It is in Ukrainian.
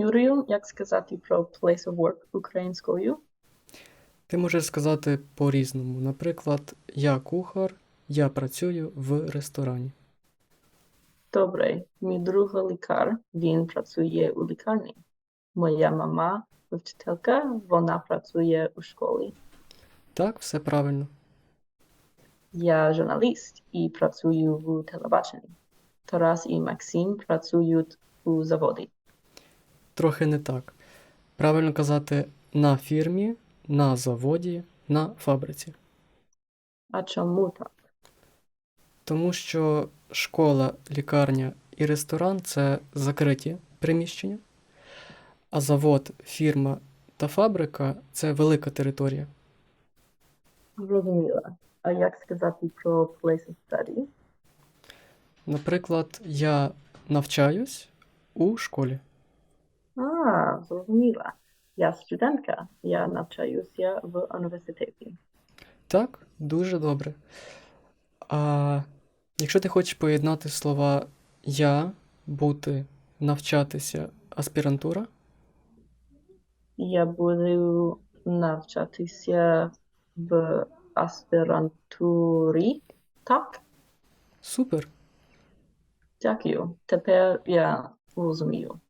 Юрію, як сказати про place of work українською? Ти можеш сказати по-різному. Наприклад, я кухар, я працюю в ресторані. Добре, мій друг лікар, він працює у лікарні. Моя мама вчителька, вона працює у школі. Так, все правильно. Я журналіст і працюю в телебаченні. Тарас і Максим працюють у заводі. Трохи не так. Правильно казати на фірмі, на заводі, на фабриці. А чому так? Тому що школа, лікарня і ресторан це закриті приміщення, а завод, фірма та фабрика це велика територія. Зрозуміла. А як сказати про place of study? Наприклад, я навчаюсь у школі. А, зрозуміла. Я студентка, я навчаюся в університеті. Так, дуже добре. А якщо ти хочеш поєднати слова я, бути, навчатися, аспірантура, Я буду навчатися в аспірантурі. Так, супер. дякую. Тепер я розумію.